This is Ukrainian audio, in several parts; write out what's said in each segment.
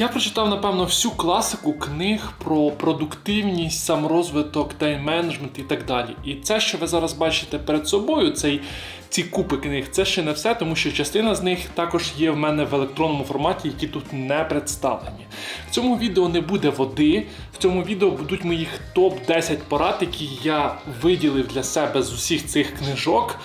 Я прочитав, напевно, всю класику книг про продуктивність, саморозвиток, тайм-менеджмент і так далі. І це, що ви зараз бачите перед собою, цей, ці купи книг, це ще не все, тому що частина з них також є в мене в електронному форматі, які тут не представлені. В цьому відео не буде води. В цьому відео будуть моїх топ-10 порад, які я виділив для себе з усіх цих книжок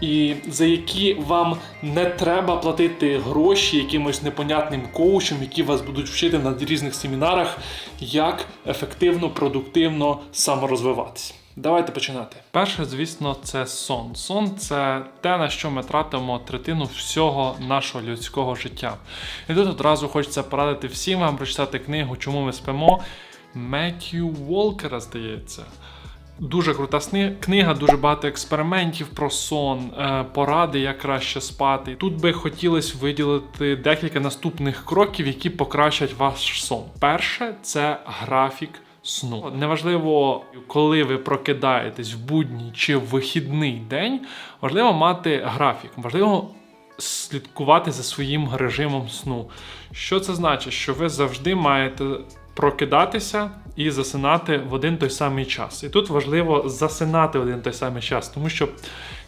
і за які вам не треба платити гроші якимось непонятним коучам, які вас будуть вчити на різних семінарах, як ефективно, продуктивно саморозвиватися. Давайте починати. Перше, звісно, це сон. Сон це те, на що ми тратимо третину всього нашого людського життя. І тут одразу хочеться порадити всім вам прочитати книгу, чому ми спимо. Меттью Волкера, здається. Дуже крута книга, дуже багато експериментів про сон, е, поради, як краще спати. Тут би хотілося виділити декілька наступних кроків, які покращать ваш сон. Перше це графік. Сну неважливо, коли ви прокидаєтесь в будній чи в вихідний день, важливо мати графік, важливо слідкувати за своїм режимом сну. Що це значить? Що ви завжди маєте прокидатися і засинати в один той самий час. І тут важливо засинати в один той самий час, тому що,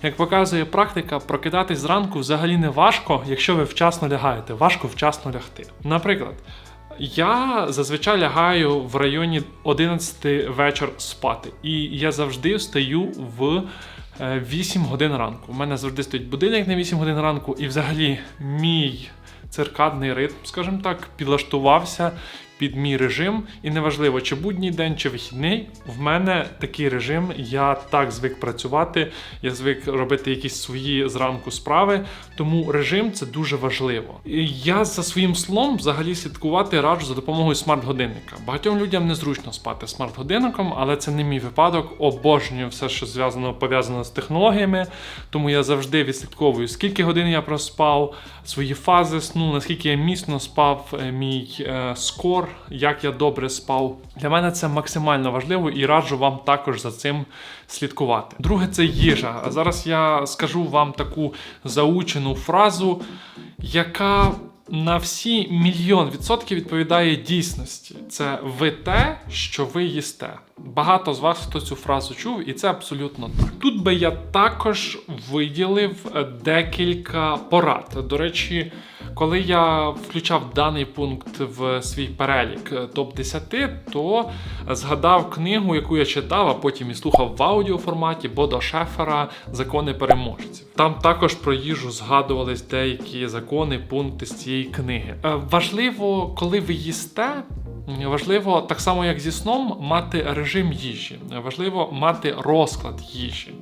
як показує практика, прокидатись зранку взагалі не важко, якщо ви вчасно лягаєте. Важко вчасно лягти. Наприклад. Я зазвичай лягаю в районі 11 вечір спати, і я завжди встаю в е, 8 годин ранку. У мене завжди стоїть будильник на 8 годин ранку, і взагалі мій циркадний ритм, скажімо так, підлаштувався під мій режим. І неважливо, чи будній день, чи вихідний, в мене такий режим, я так звик працювати, я звик робити якісь свої зранку справи. Тому режим це дуже важливо. І я за своїм сном взагалі слідкувати раджу за допомогою смарт-годинника. Багатьом людям незручно спати смарт-годинником, але це не мій випадок. Обожнюю все, що зв'язано пов'язано з технологіями. Тому я завжди відслідковую, скільки годин я проспав, свої фази сну, наскільки я міцно спав, е, мій е, скор, як я добре спав. Для мене це максимально важливо і раджу вам також за цим слідкувати. Друге, це їжа. А зараз я скажу вам таку заучену фразу, яка на всі мільйон відсотків відповідає дійсності. Це ви те, що ви їсте. Багато з вас хто цю фразу чув, і це абсолютно так. Тут би я також виділив е, декілька порад. До речі, коли я включав даний пункт в свій перелік е, топ 10 то згадав книгу, яку я читав, а потім і слухав в аудіоформаті Бодо Шефера Закони переможців. Там також про їжу згадувались деякі закони, пункти з цієї книги. Е, Важливо, коли ви їсте. Важливо, так само як зі сном, мати режим їжі. Важливо мати розклад їжі.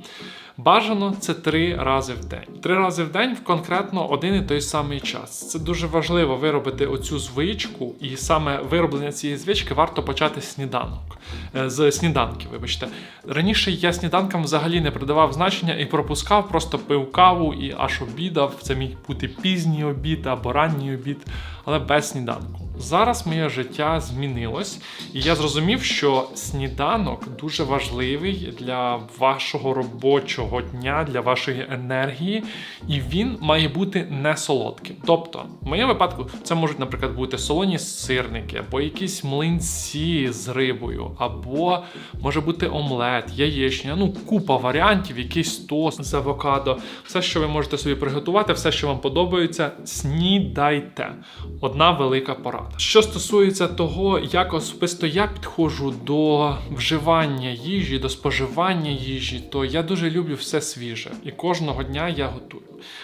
Бажано це три рази в день. Три рази в день в конкретно один і той самий час. Це дуже важливо виробити оцю звичку, і саме вироблення цієї звички варто почати з сніданок. Е, З сніданки, вибачте. Раніше я сніданкам взагалі не придавав значення і пропускав, просто пив каву і аж обідав. Це міг бути пізній обід або ранній обід, але без сніданку. Зараз моє життя змінилось, і я зрозумів, що сніданок дуже важливий для вашого робочого дня, для вашої енергії, і він має бути не солодким. Тобто, в моєму випадку, це можуть, наприклад, бути солоні сирники, або якісь млинці з рибою, або може бути омлет, яєчня, ну купа варіантів, якийсь тост з авокадо, все, що ви можете собі приготувати, все, що вам подобається, снідайте. Одна велика порада. Що стосується того, як особисто я підходжу до вживання їжі, до споживання їжі, то я дуже люблю все свіже. І кожного дня я готую.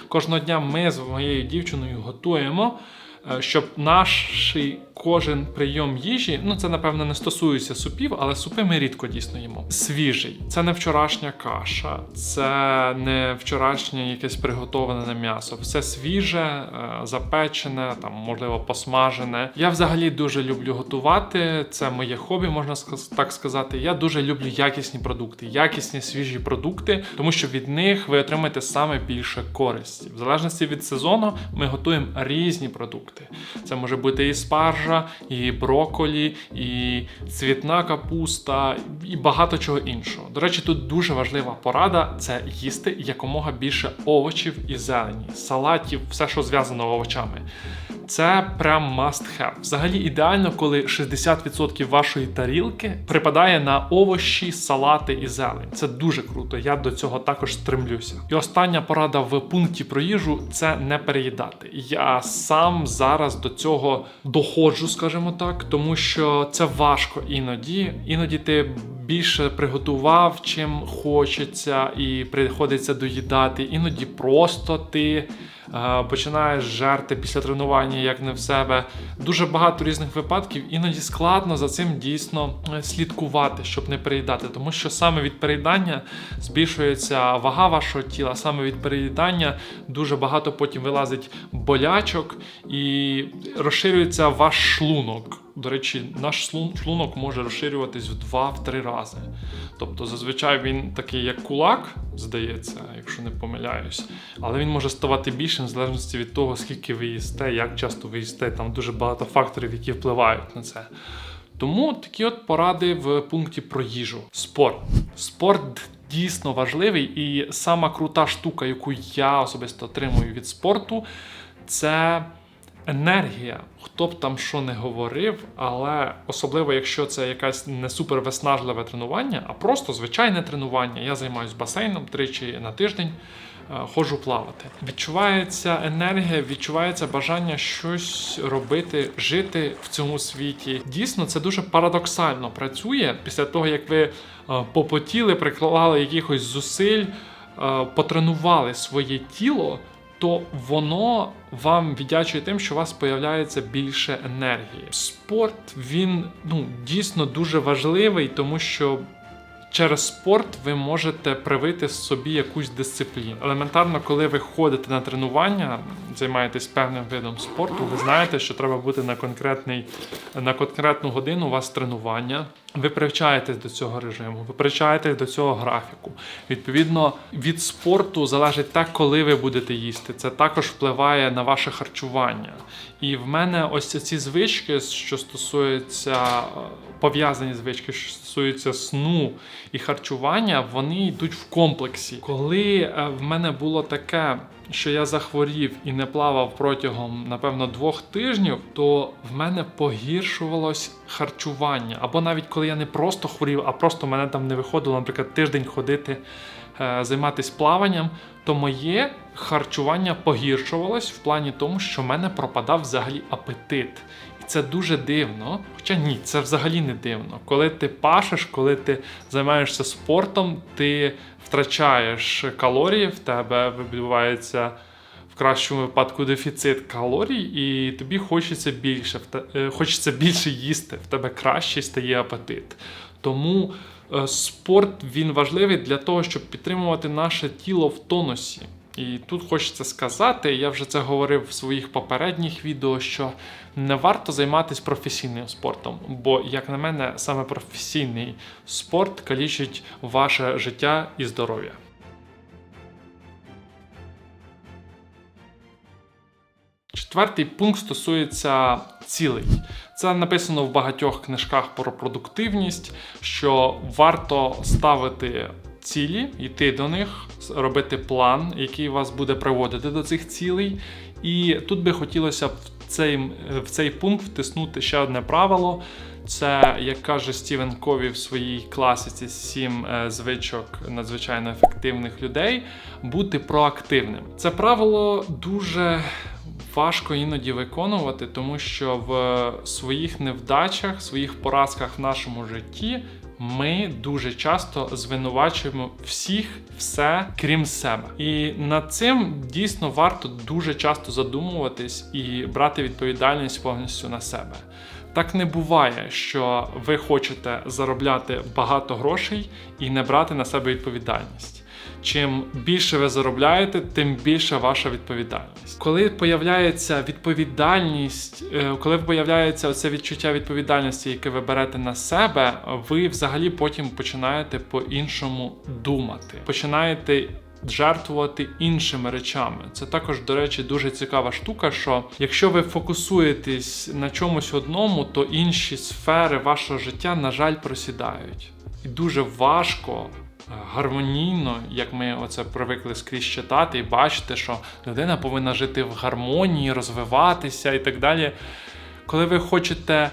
Кожного дня ми з моєю дівчиною готуємо. Е, Щоб наш кожен прийом їжі, ну це напевно не стосується супів, але супи ми рідко дійсно їмо. Свіжий. Це не вчорашня каша, це не вчорашнє якесь приготовлене м'ясо. Все свіже, е, запечене, там можливо посмажене. Я взагалі дуже люблю готувати. Це моє хобі, можна так сказати. Я дуже люблю якісні продукти, якісні свіжі продукти, тому що від них ви отримаєте саме більше користі. В залежності від сезону ми готуємо різні продукти. Це може бути і спаржа, і броколі, і цвітна капуста, і багато чого іншого. До речі, тут дуже важлива порада це їсти якомога більше овочів і зелені, салатів, все, що зв'язано овочами. Це прям must have. Взагалі ідеально, коли 60% вашої тарілки припадає на овочі, салати і зелень. Це дуже круто. Я до цього також стремлюся. І остання порада в пункті про їжу це не переїдати. Я сам зараз до цього доходжу, скажімо так, тому що це важко іноді. Іноді ти більше приготував, чим хочеться, і приходиться доїдати. Іноді просто ти. Е, Починаєш жерти після тренування, як не в себе. Дуже багато різних випадків. Іноді складно за цим дійсно е, слідкувати, щоб не переїдати. Тому що саме від переїдання збільшується вага вашого тіла, саме від переїдання дуже багато потім вилазить болячок і розширюється ваш шлунок. До речі, наш шлунок може розширюватись в 2-3 рази. Тобто, зазвичай він такий, як кулак, здається, якщо не помиляюсь, але він може ставати більшим в залежності від того, скільки ви їсте, як часто ви їсте. Там дуже багато факторів, які впливають на це. Тому такі от поради в пункті про їжу. Спорт. Спорт дійсно важливий, і сама крута штука, яку я особисто отримую від спорту, це енергія. Хто б там що не говорив, але особливо, якщо це якась не супер виснажливе тренування, а просто звичайне тренування. Я займаюся басейном тричі на тиждень. е, Ходжу плавати. Відчувається енергія, відчувається бажання щось робити, жити в цьому світі. Дійсно, це дуже парадоксально працює після того, як ви е, попотіли, приклали якихось зусиль, е, потренували своє тіло то воно вам віддячує тим, що у вас появляється більше енергії. Спорт він ну дійсно дуже важливий, тому що. Через спорт ви можете привити собі якусь дисципліну. Елементарно, коли ви ходите на тренування, займаєтесь певним видом спорту, ви знаєте, що треба бути на конкретний на конкретну годину у вас тренування. Ви привчаєтесь до цього режиму, ви привчаєтесь до цього графіку. Відповідно, від спорту залежить те, коли ви будете їсти. Це також впливає на ваше харчування. І в мене ось ці звички, що стосуються е, пов'язані звички, що стосуються сну і харчування, вони йдуть в комплексі. Коли е, в мене було таке, що я захворів і не плавав протягом, напевно, двох тижнів, то в мене погіршувалось харчування. Або навіть коли я не просто хворів, а просто мене там не виходило, наприклад, тиждень ходити. е, Займатися плаванням, то моє харчування погіршувалось в плані тому, що в мене пропадав взагалі апетит. Це дуже дивно. Хоча ні, це взагалі не дивно. Коли ти пашеш, коли ти займаєшся спортом, ти втрачаєш калорії, в тебе відбувається в кращому випадку дефіцит калорій, і тобі хочеться більше, е, хочеться більше їсти, в тебе краще стає апетит. Тому е, спорт він важливий для того, щоб підтримувати наше тіло в тонусі. І тут хочеться сказати, я вже це говорив в своїх попередніх відео, що не варто займатися професійним спортом, бо, як на мене, саме професійний спорт калічить ваше життя і здоров'я. Четвертий пункт стосується цілей. Це написано в багатьох книжках про продуктивність, що варто ставити цілі, йти до них, робити план, який вас буде приводити до цих цілей. І тут би хотілося в цей, в цей пункт втиснути ще одне правило. Це, як каже Стівен Кові в своїй класиці сім е, звичок надзвичайно ефективних людей, бути проактивним. Це правило дуже важко іноді виконувати, тому що в своїх невдачах, своїх поразках в нашому житті ми дуже часто звинувачуємо всіх все крім себе. І над цим дійсно варто дуже часто задумуватись і брати відповідальність повністю на себе. Так не буває, що ви хочете заробляти багато грошей і не брати на себе відповідальність. Чим більше ви заробляєте, тим більше ваша відповідальність. Коли появляється відповідальність, е, коли появляється це відчуття відповідальності, яке ви берете на себе, ви взагалі потім починаєте по-іншому думати. Починаєте жертвувати іншими речами. Це також, до речі, дуже цікава штука, що якщо ви фокусуєтесь на чомусь одному, то інші сфери вашого життя, на жаль, просідають. І дуже важко гармонійно, як ми оце привикли скрізь читати, і бачити, що людина повинна жити в гармонії, розвиватися і так далі. Коли ви хочете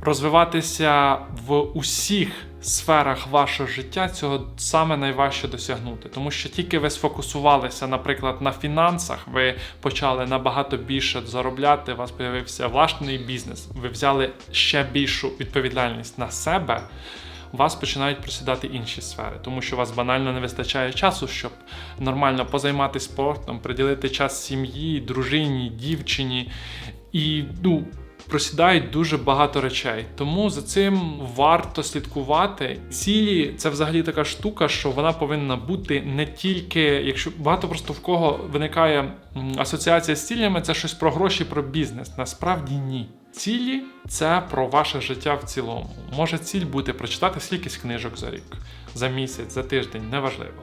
розвиватися в усіх сферах вашого життя, цього саме найважче досягнути. Тому що тільки ви сфокусувалися, наприклад, на фінансах, ви почали набагато більше заробляти, у вас з'явився власний бізнес, ви взяли ще більшу відповідальність на себе. У вас починають просідати інші сфери, тому що у вас банально не вистачає часу, щоб нормально позайматися спортом, приділити час сім'ї, дружині, дівчині. І ну, просідають дуже багато речей. Тому за цим варто слідкувати. Цілі це взагалі така штука, що вона повинна бути не тільки, якщо багато просто в кого виникає асоціація з цілями, це щось про гроші, про бізнес. Насправді ні. Цілі це про ваше життя в цілому. Може ціль бути прочитати скількись книжок за рік, за місяць, за тиждень, неважливо.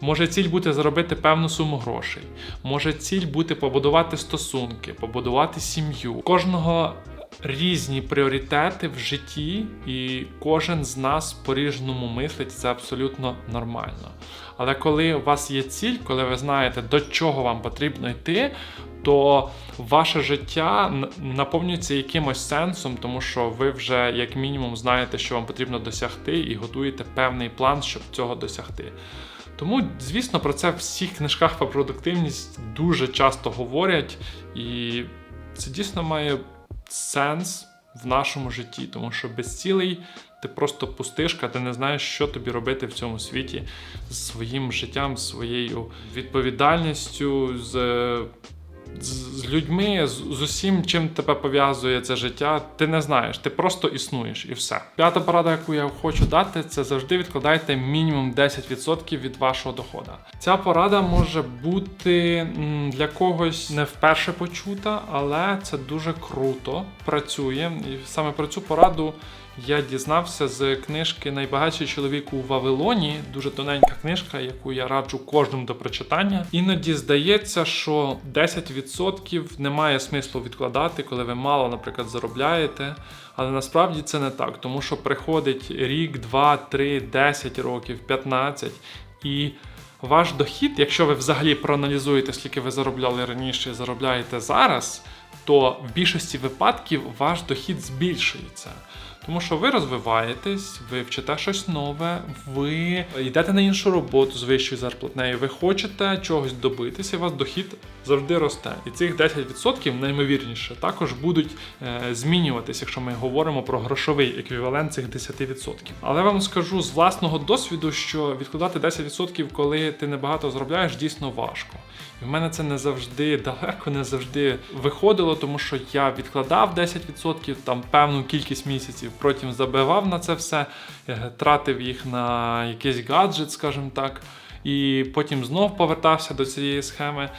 Може ціль бути заробити певну суму грошей. Може ціль бути побудувати стосунки, побудувати сім'ю. У Кожного різні пріоритети в житті, і кожен з нас по-різному мислить, це абсолютно нормально. Але коли у вас є ціль, коли ви знаєте, до чого вам потрібно йти, то ваше життя наповнюється якимось сенсом, тому що ви вже як мінімум знаєте, що вам потрібно досягти, і готуєте певний план, щоб цього досягти. Тому, звісно, про це в всіх книжках про продуктивність дуже часто говорять, і це дійсно має сенс в нашому житті, тому що без цілей ти просто пустишка, ти не знаєш, що тобі робити в цьому світі з своїм життям, з своєю відповідальністю, з, з, людьми, з усім, чим тебе пов'язує це життя. Ти не знаєш, ти просто існуєш і все. П'ята порада, яку я хочу дати, це завжди відкладайте мінімум 10% від вашого доходу. Ця порада може бути для когось не вперше почута, але це дуже круто працює. І саме про цю пораду я дізнався з книжки Найбагатший чоловік у Вавилоні. Дуже тоненька книжка, яку я раджу кожному до прочитання. Іноді здається, що 10% немає смислу відкладати, коли ви мало, наприклад, заробляєте. Але насправді це не так, тому що приходить рік, два, три, 10 років, 15 і. Ваш дохід, якщо ви взагалі проаналізуєте, скільки ви заробляли раніше і заробляєте зараз, то в більшості випадків ваш дохід збільшується. Тому що ви розвиваєтесь, ви вчите щось нове, ви йдете на іншу роботу з вищою зарплатнею, ви хочете чогось добитися, у вас дохід завжди росте. І цих 10% наймовірніше також будуть е, змінюватися, якщо ми говоримо про грошовий еквівалент цих 10%. Але вам скажу з власного досвіду, що відкладати 10%, коли ти небагато заробляєш, дійсно важко. І в мене це не завжди далеко, не завжди виходило, тому що я відкладав 10% там певну кількість місяців, потім забивав на це все, е, тратив їх на якийсь гаджет, скажімо так, і потім знов повертався до цієї схеми.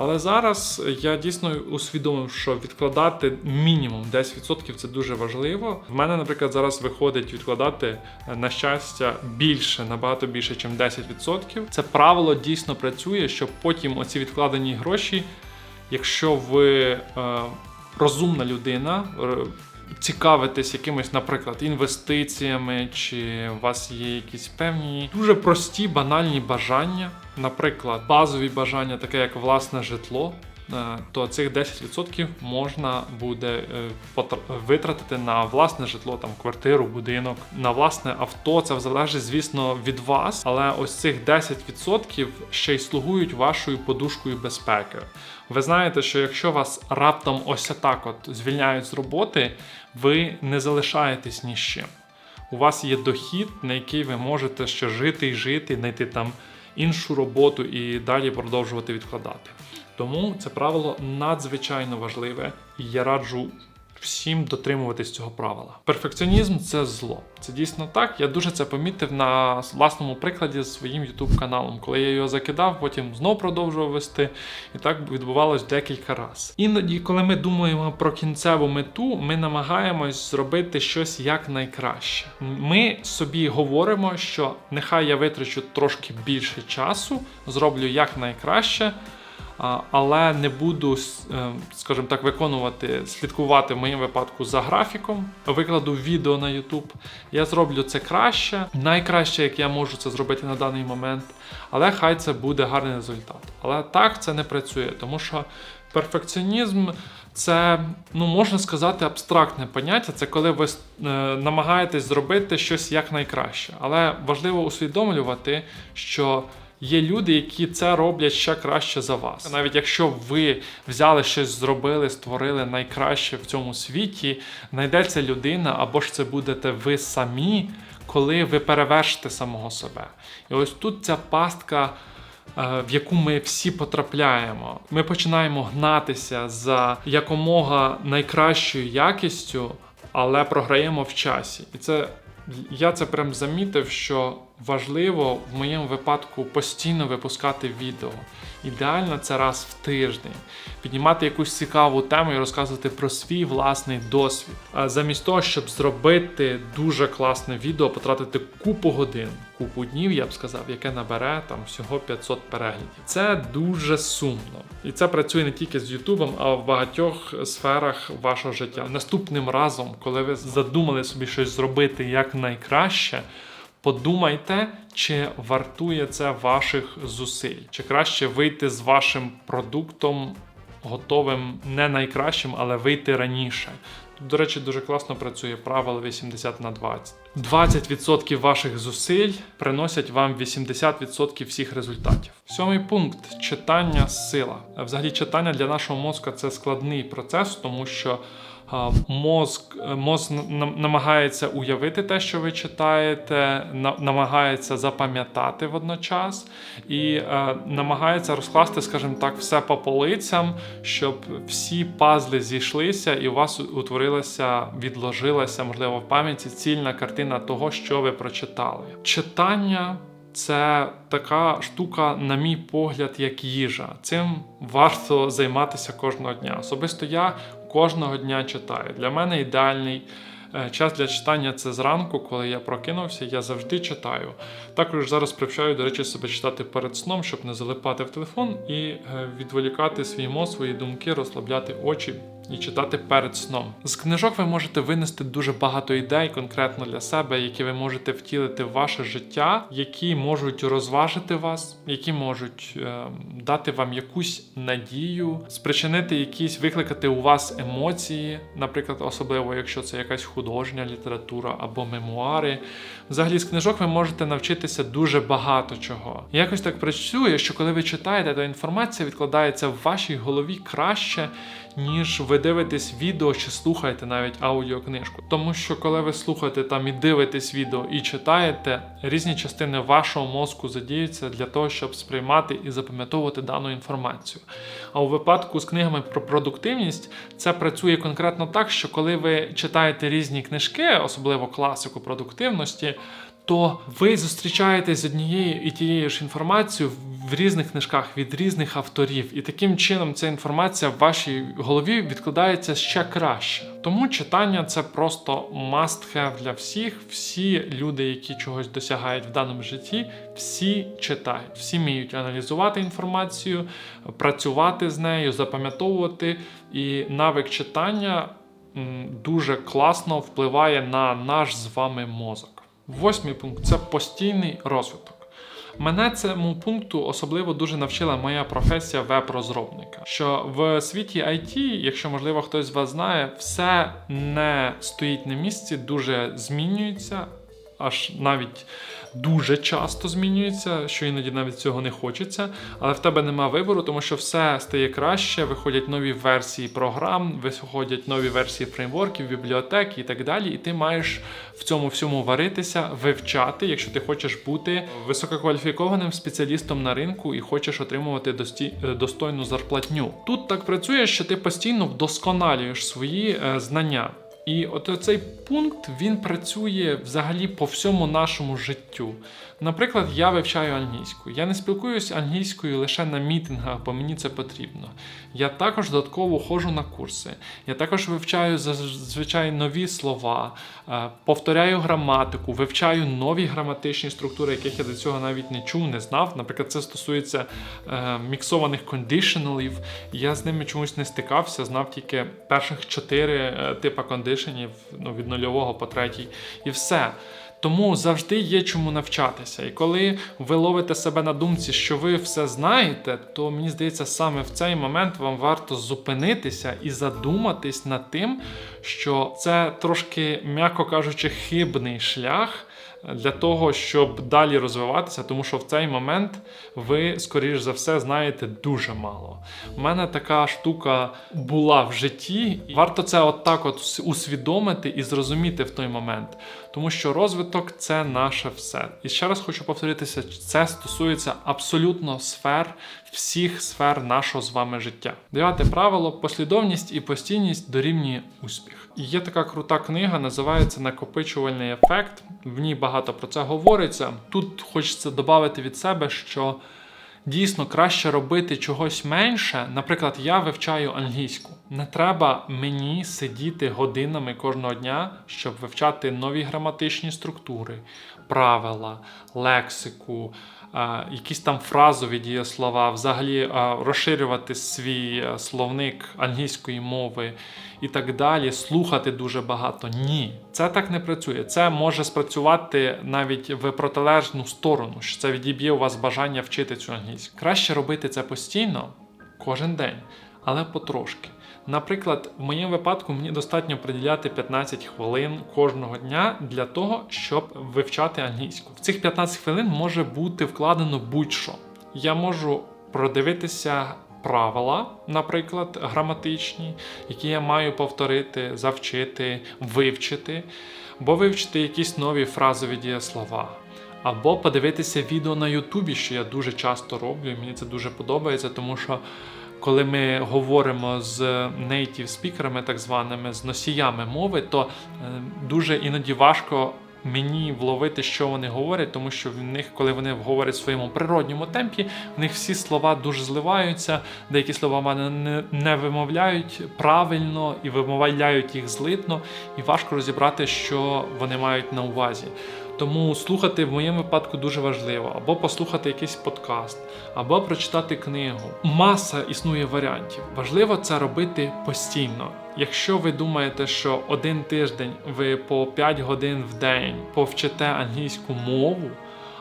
Але зараз я дійсно усвідомив, що відкладати мінімум 10% це дуже важливо. В мене, наприклад, зараз виходить відкладати е, на щастя більше, набагато більше, ніж 10%. Це правило дійсно працює, щоб потім оці відкладені гроші, якщо ви е, розумна людина, цікавитесь якимись, наприклад, інвестиціями, чи у вас є якісь певні дуже прості, банальні бажання, наприклад, базові бажання, таке як власне житло. Е, То цих 10% можна буде е, витратити на власне житло, там квартиру, будинок, на власне авто. Це залежить, звісно, від вас. Але ось цих 10% ще й слугують вашою подушкою безпеки. Ви знаєте, що якщо вас раптом ось так от звільняють з роботи, ви не залишаєтесь ні з чим. У вас є дохід, на який ви можете ще жити і жити, знайти там іншу роботу і далі продовжувати відкладати. Тому це правило надзвичайно важливе, і я раджу всім дотримуватись цього правила. Перфекціонізм це зло. Це дійсно так. Я дуже це помітив на власному прикладі з своїм youtube каналом. Коли я його закидав, потім знов продовжував вести, і так відбувалось декілька разів. Іноді, коли ми думаємо про кінцеву мету, ми намагаємось зробити щось якнайкраще. Ми собі говоримо, що нехай я витрачу трошки більше часу, зроблю якнайкраще. Але не буду, е, скажімо так, виконувати, слідкувати в моєму випадку за графіком. Викладу відео на YouTube. Я зроблю це краще, найкраще, як я можу це зробити на даний момент. Але хай це буде гарний результат. Але так це не працює, тому що перфекціонізм це, ну можна сказати, абстрактне поняття. Це коли ви е, намагаєтесь зробити щось якнайкраще. Але важливо усвідомлювати, що є люди, які це роблять ще краще за вас. Навіть якщо ви взяли щось, зробили, створили найкраще в цьому світі, знайдеться людина, або ж це будете ви самі, коли ви перевершите самого себе. І ось тут ця пастка е, в яку ми всі потрапляємо. Ми починаємо гнатися за якомога найкращою якістю, але програємо в часі. І це я це прям замітив, що важливо в моєму випадку постійно випускати відео. Ідеально це раз в тиждень. Піднімати якусь цікаву тему і розказувати про свій власний досвід. А замість того, щоб зробити дуже класне відео, потратити купу годин, купу днів, я б сказав, яке набере там всього 500 переглядів. Це дуже сумно. І це працює не тільки з Ютубом, а в багатьох сферах вашого життя. Наступним разом, коли ви задумали собі щось зробити як найкраще. Подумайте, чи вартує це ваших зусиль, чи краще вийти з вашим продуктом готовим не найкращим, але вийти раніше. Тут, до речі, дуже класно працює правило 80 на 20. 20% ваших зусиль приносять вам 80% всіх результатів. Сьомий пункт читання сила. Взагалі, читання для нашого мозку це складний процес, тому що Мозк, мозк намагається уявити те, що ви читаєте, на- намагається запам'ятати водночас і е, намагається розкласти, скажімо так, все по полицям, щоб всі пазли зійшлися, і у вас утворилася, відложилася, можливо, в пам'яті цільна картина того, що ви прочитали. Читання це така штука, на мій погляд, як їжа. Цим варто займатися кожного дня. Особисто я кожного дня читаю. Для мене ідеальний е, час для читання це зранку, коли я прокинувся, я завжди читаю. Також зараз привчаю, до речі, себе читати перед сном, щоб не залипати в телефон і е, відволікати свій мозг, свої думки, розслабляти очі. І читати перед сном. З книжок ви можете винести дуже багато ідей конкретно для себе, які ви можете втілити в ваше життя, які можуть розважити вас, які можуть е, дати вам якусь надію, спричинити якісь, викликати у вас емоції, наприклад, особливо якщо це якась художня література або мемуари. Взагалі з книжок ви можете навчитися дуже багато чого. Якось так працює, що коли ви читаєте, то інформація відкладається в вашій голові краще, ніж ви дивитесь відео чи слухаєте навіть аудіокнижку. Тому що коли ви слухаєте там і дивитесь відео і читаєте, різні частини вашого мозку задіються для того, щоб сприймати і запам'ятовувати дану інформацію. А у випадку з книгами про продуктивність це працює конкретно так, що коли ви читаєте різні книжки, особливо класику продуктивності, то ви зустрічаєтесь з однією і тією ж інформацією в різних книжках від різних авторів, і таким чином ця інформація в вашій голові відкладається ще краще. Тому читання це просто must have для всіх. Всі люди, які чогось досягають в даному житті, всі читають, всі вміють аналізувати інформацію, працювати з нею, запам'ятовувати. І навик читання дуже класно впливає на наш з вами мозок. Восьмий пункт це постійний розвиток. Мене цьому пункту особливо дуже навчила моя професія веб-розробника. Що в світі IT, якщо можливо хтось з вас знає, все не стоїть на місці, дуже змінюється, аж навіть дуже часто змінюється, що іноді навіть цього не хочеться. Але в тебе нема вибору, тому що все стає краще, виходять нові версії програм, виходять нові версії фреймворків, бібліотек і так далі. І ти маєш в цьому всьому варитися, вивчати, якщо ти хочеш бути висококваліфікованим спеціалістом на ринку і хочеш отримувати дості- е, достойну зарплатню. Тут так працює, що ти постійно вдосконалюєш свої е, знання. І от цей пункт він працює взагалі по всьому нашому життю. Наприклад, я вивчаю англійську. Я не спілкуюся англійською лише на мітингах, бо мені це потрібно. Я також додатково ходжу на курси. Я також вивчаю зазвичай нові слова, е, повторяю граматику, вивчаю нові граматичні структури, яких я до цього навіть не чув, не знав. Наприклад, це стосується е, міксованих кондишеналів. Я з ними чомусь не стикався, знав тільки перших чотири е, типа кондишенів ну, від нульового по третій, і все. Тому завжди є чому навчатися. І коли ви ловите себе на думці, що ви все знаєте, то мені здається, саме в цей момент вам варто зупинитися і задуматись над тим, що це трошки, м'яко кажучи, хибний шлях для того, щоб далі розвиватися, тому що в цей момент ви, скоріш за все, знаєте дуже мало. У мене така штука була в житті, варто це отак от усвідомити і зрозуміти в той момент. Тому що розвиток це наше все. І ще раз хочу повторитися: це стосується абсолютно сфер, всіх сфер нашого з вами життя. Дев'яте правило: послідовність і постійність дорівнює успіх. І є така крута книга, називається Накопичувальний ефект. В ній багато про це говориться. Тут хочеться додати від себе, що дійсно краще робити чогось менше. Наприклад, я вивчаю англійську. Не треба мені сидіти годинами кожного дня, щоб вивчати нові граматичні структури, правила, лексику якісь там фразові дієслова, взагалі розширювати свій е, словник англійської мови і так далі, слухати дуже багато. Ні, це так не працює. Це може спрацювати навіть в протилежну сторону, що це відіб'є у вас бажання вчити цю англійську. Краще робити це постійно кожен день, але потрошки. Наприклад, в моєму випадку мені достатньо приділяти 15 хвилин кожного дня для того, щоб вивчати англійську. В цих 15 хвилин може бути вкладено будь-що. Я можу продивитися правила, наприклад, граматичні, які я маю повторити, завчити, вивчити, або вивчити якісь нові фразові дієслова. Або подивитися відео на Ютубі, що я дуже часто роблю, і мені це дуже подобається, тому що коли ми говоримо з native спікерами, так званими, з носіями мови, то е, дуже іноді важко. Мені вловити, що вони говорять, тому що в них, коли вони говорять в своєму природньому темпі, в них всі слова дуже зливаються, деякі слова мене не, не вимовляють правильно і вимовляють їх злитно, і важко розібрати, що вони мають на увазі. Тому слухати в моєму випадку дуже важливо, або послухати якийсь подкаст, або прочитати книгу. Маса існує варіантів. Важливо це робити постійно. Якщо ви думаєте, що один тиждень ви по 5 годин в день повчите англійську мову,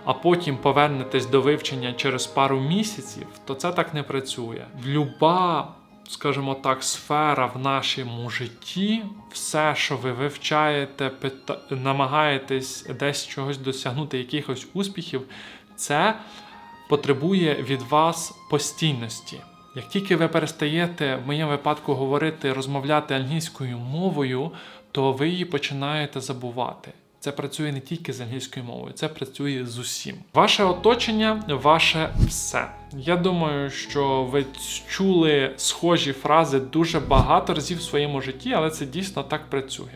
а потім повернетесь до вивчення через пару місяців, то це так не працює. Люба скажімо так, сфера в нашому житті, все, що ви вивчаєте, пита... намагаєтесь десь чогось досягнути, якихось успіхів, це потребує від вас постійності. Як тільки ви перестаєте в моєму випадку говорити, розмовляти англійською мовою, то ви її починаєте забувати. Це працює не тільки з англійською мовою, це працює з усім. Ваше оточення, ваше все. Я думаю, що ви чули схожі фрази дуже багато разів в своєму житті, але це дійсно так працює.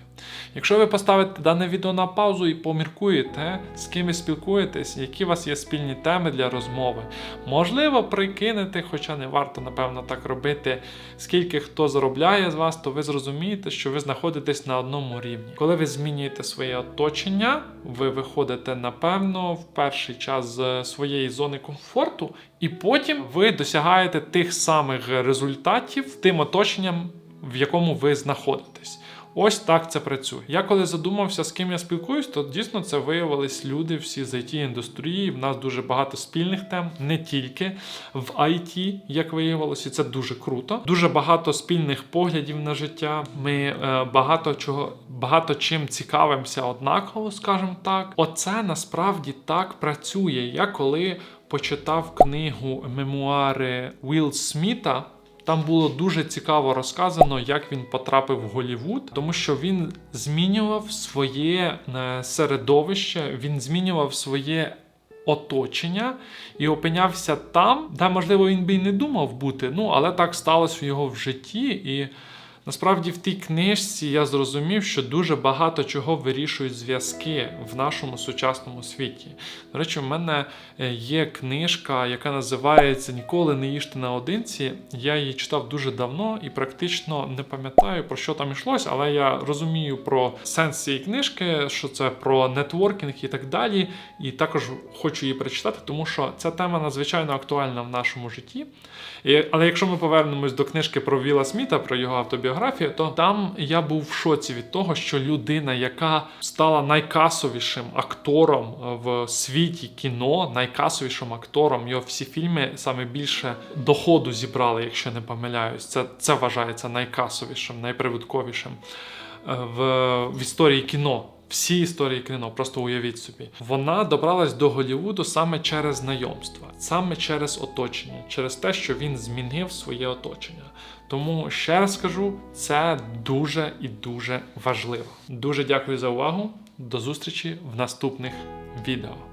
Якщо ви поставите дане відео на паузу і поміркуєте, з ким ви спілкуєтесь, які у вас є спільні теми для розмови, можливо, прикинете, хоча не варто, напевно, так робити, скільки хто заробляє з вас, то ви зрозумієте, що ви знаходитесь на одному рівні. Коли ви змінюєте своє оточення, ви виходите, напевно, в перший час з своєї зони комфорту. І потім ви досягаєте тих самих результатів тим оточенням, в якому ви знаходитесь. Ось так це працює. Я коли задумався, з ким я спілкуюсь, то дійсно це виявились люди всі з it індустрії. В нас дуже багато спільних тем, не тільки в IT, як виявилося, і це дуже круто. Дуже багато спільних поглядів на життя. Ми е, багато чого, багато чим цікавимося однаково, скажімо так. Оце насправді так працює. Я коли почитав книгу мемуари Уілл Сміта. Там було дуже цікаво розказано, як він потрапив в Голівуд, тому що він змінював своє е, середовище, він змінював своє оточення і опинявся там, де, можливо, він би й не думав бути. Ну, але так сталося в його в житті. І Насправді, в тій книжці я зрозумів, що дуже багато чого вирішують зв'язки в нашому сучасному світі. До речі, в мене е, є книжка, яка називається Ніколи не їжте наодинці. Я її читав дуже давно і практично не пам'ятаю про що там йшлось, але я розумію про сенс цієї книжки, що це про нетворкінг і так далі. І також хочу її перечитати, тому що ця тема надзвичайно актуальна в нашому житті. І, але якщо ми повернемось до книжки про Віла Сміта, про його автобіографію, то там я був в шоці від того, що людина, яка стала найкасовішим актором в світі кіно, найкасовішим актором, його всі фільми саме більше доходу зібрали, якщо не помиляюсь. Це, це вважається найкасовішим, найприбутковішим е, в, в історії кіно. Всі історії кіно, просто уявіть собі. Вона добралась до Голівуду саме через знайомства, саме через оточення, через те, що він змінив своє оточення. Тому ще раз скажу, це дуже і дуже важливо. Дуже дякую за увагу. До зустрічі в наступних відео.